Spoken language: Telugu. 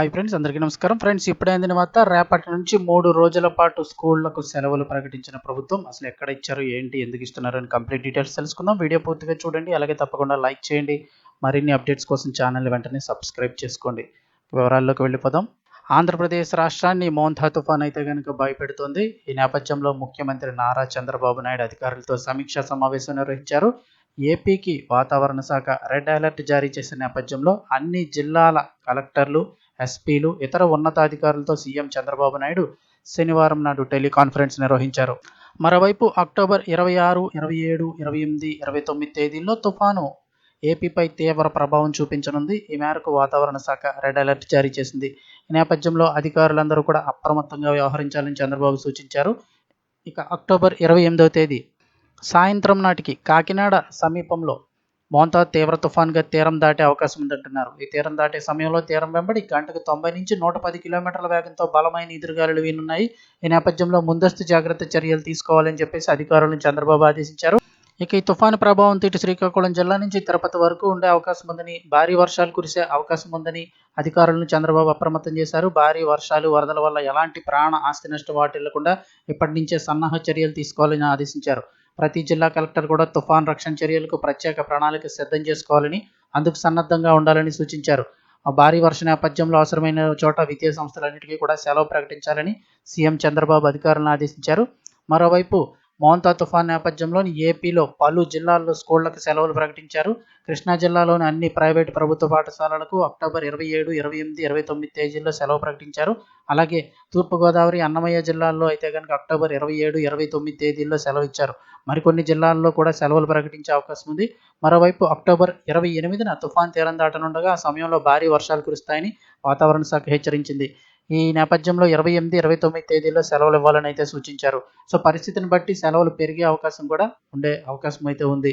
హాయ్ ఫ్రెండ్స్ అందరికీ నమస్కారం. ఫ్రెండ్స్ ఇప్పుడే అందిన వార్త రేపటి నుంచి మూడు రోజుల పాటు స్కూళ్ళకు సెలవులు ప్రకటించిన ప్రభుత్వం అసలు ఎక్కడ ఇచ్చారు ఏంటి ఎందుకు ఇస్తున్నారు అని కంప్లీట్ డీటెయిల్స్ తెలుసుకుందాం. వీడియో పూర్తిగా చూడండి అలాగే తప్పకుండా లైక్ చేయండి. మరిన్ని అప్డేట్స్ కోసం ఛానల్ వెంటనే సబ్స్క్రైబ్ చేసుకోండి. వివరాల్లోకి వెళ్ళిపోదాం. ఆంధ్రప్రదేశ్ రాష్ట్రాన్ని మోంథా తుఫాన్ అయితే కనుక భయపెడుతోంది. ఈ నేపథ్యంలో ముఖ్యమంత్రి నారా చంద్రబాబు నాయుడు అధికారులతో సమీక్షా సమావేశం నిర్వహించారు. ఏపీకి వాతావరణ శాఖ రెడ్ అలర్ట్ జారీ చేసిన నేపథ్యంలో అన్ని జిల్లాల కలెక్టర్లు ఎస్పీలు ఇతర ఉన్నతాధికారులతో సీఎం చంద్రబాబు నాయుడు శనివారం నాడు టెలికాన్ఫరెన్స్ నిర్వహించారు. మరోవైపు అక్టోబర్ ఇరవై ఆరు ఇరవై ఏడు ఇరవై ఎనిమిది ఇరవై తొమ్మిది తేదీల్లో తుఫాను ఏపీపై తీవ్ర ప్రభావం చూపించనుంది. ఈ మేరకు వాతావరణ శాఖ రెడ్ అలర్ట్ జారీ చేసింది. ఈ నేపథ్యంలో అధికారులందరూ కూడా అప్రమత్తంగా వ్యవహరించాలని చంద్రబాబు సూచించారు. ఇక అక్టోబర్ ఇరవై ఎనిమిదవ తేదీ సాయంత్రం నాటికి కాకినాడ సమీపంలో మోంతా తీవ్ర తుఫాన్గా తీరం దాటే అవకాశం ఉందంటున్నారు. ఈ తీరం దాటే సమయంలో తీరం వెంబడి గంటకు తొంభై నుంచి నూట పది కిలోమీటర్ల వేగంతో బలమైన ఎదురుగాలులు వీనున్నాయి. ఈ నేపథ్యంలో ముందస్తు జాగ్రత్త చర్యలు తీసుకోవాలని చెప్పేసి అధికారులను చంద్రబాబు ఆదేశించారు. ఇక ఈ తుఫాను ప్రభావంతో ఇటు శ్రీకాకుళం జిల్లా నుంచి తిరుపతి వరకు ఉండే అవకాశం ఉందని భారీ వర్షాలు కురిసే అవకాశం ఉందని అధికారులను చంద్రబాబు అప్రమత్తం చేశారు. భారీ వర్షాలు వరదల వల్ల ఎలాంటి ప్రాణ ఆస్తి నష్టం వాటిల్లకుండా ఇప్పటి నుంచే సన్నాహ చర్యలు తీసుకోవాలని ఆదేశించారు. ప్రతి జిల్లా కలెక్టర్ కూడా తుఫాన్ రక్షణ చర్యలకు ప్రత్యేక ప్రణాళిక సిద్ధం చేసుకోవాలని అందుకు సన్నద్ధంగా ఉండాలని సూచించారు. భారీ వర్ష నేపథ్యంలో అవసరమైన చోట విద్యా సంస్థలన్నిటికీ కూడా సెలవు ప్రకటించాలని సీఎం చంద్రబాబు అధికారులను ఆదేశించారు. మరోవైపు మోంతా తుఫాన్ నేపథ్యంలోని ఏపీలో పలు జిల్లాల్లో స్కూళ్ళకు సెలవులు ప్రకటించారు. కృష్ణా జిల్లాలోని అన్ని ప్రైవేటు ప్రభుత్వ పాఠశాలలకు అక్టోబర్ ఇరవై ఏడు ఇరవై ఎనిమిది ఇరవై తొమ్మిది తేదీల్లో సెలవు ప్రకటించారు. అలాగే తూర్పుగోదావరి అన్నమయ్య జిల్లాల్లో అయితే కనుక అక్టోబర్ ఇరవై ఏడు ఇరవై తొమ్మిది తేదీల్లో సెలవు ఇచ్చారు. మరికొన్ని జిల్లాల్లో కూడా సెలవులు ప్రకటించే అవకాశం ఉంది. మరోవైపు అక్టోబర్ ఇరవై ఎనిమిదిన తుఫాన్ తీరం దాటనుండగా ఆ సమయంలో భారీ వర్షాలు కురుస్తాయని వాతావరణ శాఖ హెచ్చరించింది. ఈ నేపథ్యంలో ఇరవై ఎనిమిది ఇరవై తొమ్మిది తేదీల్లో సెలవులు ఇవ్వాలని అయితే సూచించారు. సో పరిస్థితిని బట్టి సెలవులు పెరిగే అవకాశం కూడా ఉండే అవకాశం అయితే ఉంది.